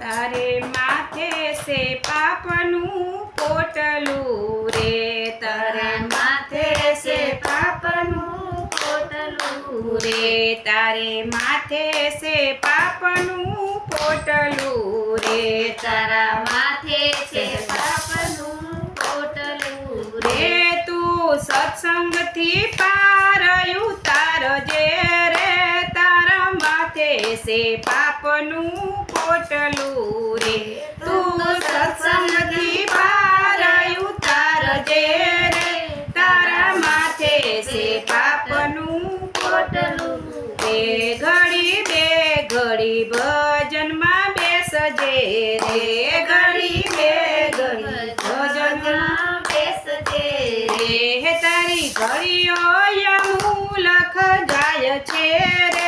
તારે માથે સે પાપનું પોટલું રે. તારે માથે સે પાપનું પોટલું રે. તારે માથે સે પાપનું પોટલું રે. તારા માથે છે પાપનું પોટલું રે. તું સત્સંગથી પાર ઉતારજે સે છે પાપનું પોટલું રે. તું સત્સંગથી પાર ઉતારજે રે. તારા માથે છે પાપનું પોટલું રે. ઘડી બે ઘડી ભજનમાં બેસજે રે. ઘડી બે ઘડી ભજનમાં બેસજે રે. તારી ઘડીઓ યમુલખ જાય છે રે.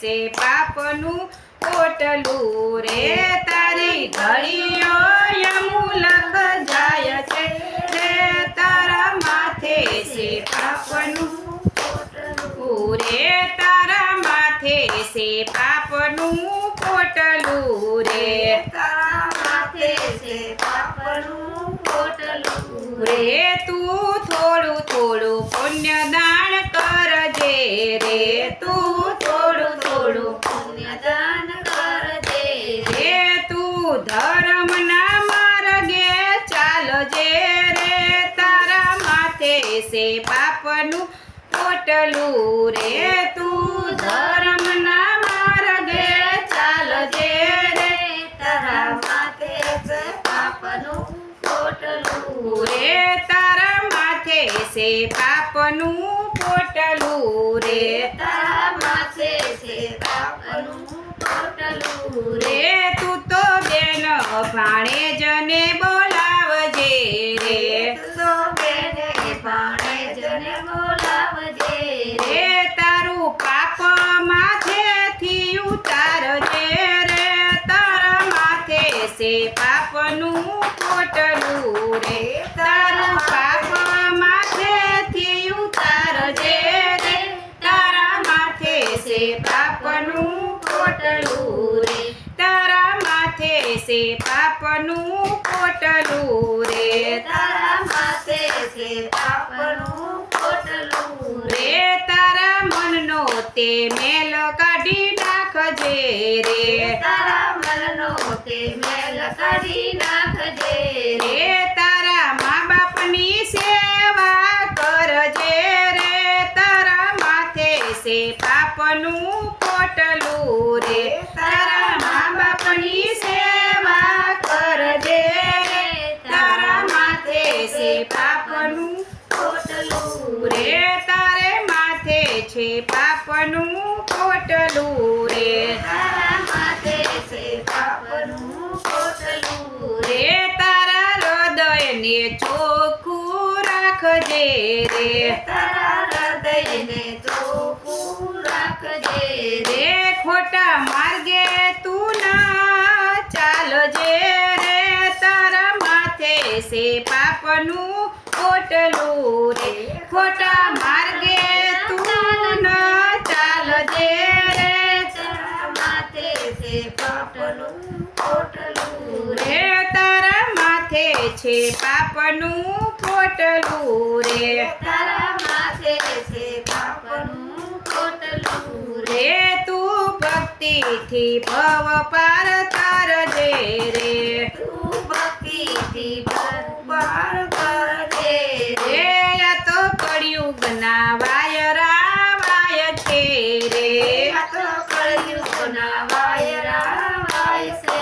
માથે પાપનું પોટલું રે. તારી ઘડીઓ યમુલક જાય છે રે. તારા માથે છે પાપનું પોટલું રે. તારા માથે છે પાપનું પોટલું રે. તારા માથે છે પાપનું રે તું થોડું થોડું પુણ્યદાન કરજે રે. તું થોડું થોડું પુણ્યદાન કરજે રે તું ધર્મના માર્ગે ચાલજે રે. તારા માથે સે પાપનું પોટલું રે. તું ધર્મના માર્ગે ચાલજે રે. તારા માથે સે પાપનું પોટલું રે. તારા માથે સે પાપનું પોટલું રે. તારા માથે સે પાપનું પોટલું રે. તું તો બેન જને બોલાવજે બોલાવજે રે તારું પાપ માથેથી ઉતારજે રે. તારા માથે છે પાપનું પોટલું રે તારું પાપ માથેથી ઉતારજે રે તારા માથે છે પાપનું પોટલું રે તારા માથે છે પાપનું પોટલું રે, તારા માથે છે પાપનું પોટલું રે. તારા મનનો તે મેલ કાઢી નાખજે રે. તારા મનનો તે મેલ કાઢી નાખજે રે. તારા મા બાપની સેવા કરજે રે. તારા માથે છે પાપનું પોટલું રે તારા મા બાપની સેવા કરજે રે તારા માથે છે પાપનું પોટલું રે તારે માથે છે પાપનું પોટલું રે. તારા માથે છે પાપનું પોટલું રે. તારા હૃદયને ચોખ્ખું રાખજે રે. તારા હૃદયને ચોખ્ખું રાખજે રે. ખોટા માર્ગે તું ના ચાલજે રે. તારા માથે છે પાપનું પોટલું રે. ખોટા માર્ગે પોટલું રે તારા માથે છે પાપનું પોટલું રે. તારા માથે છે પાપનું પોટલું રે. તું ભક્તિથી ભવ પાર તારજે રે. તું ભક્તિથી ભરપાર કરજે રે આ તો કળિયુગના વાયરા વાય છે રે આ તો કળિયુગના વાયરા વાય છે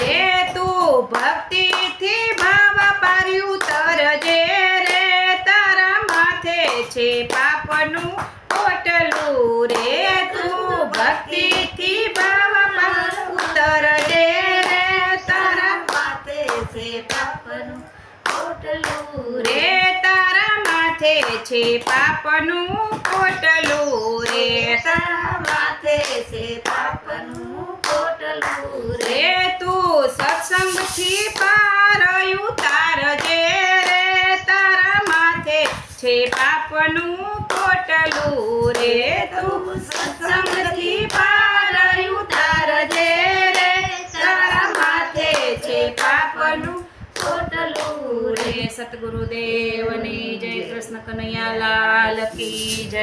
રે તું ભક્તિથી ભાવ પાર્યું તરજે રે તારા માથે છે પાપનું પોટલું રે તું ભક્તિથી ભાવ ઉતર દે રે તારા માથે છે પાપનું પોટલું રે તારા માથે છે પાપનું પોટલું રે તારા માથે છે પાપનું પોટલું રે તું સત્સંગથી પાર છે પાપનું પોટલું રે તું. સત્સંગથી પારયું ઉતારજે રે. તારા માથે છે પાપનું પોટલું રે. રે સતગુરુદેવની જય કૃષ્ણ કનૈયા લાલ કી જય.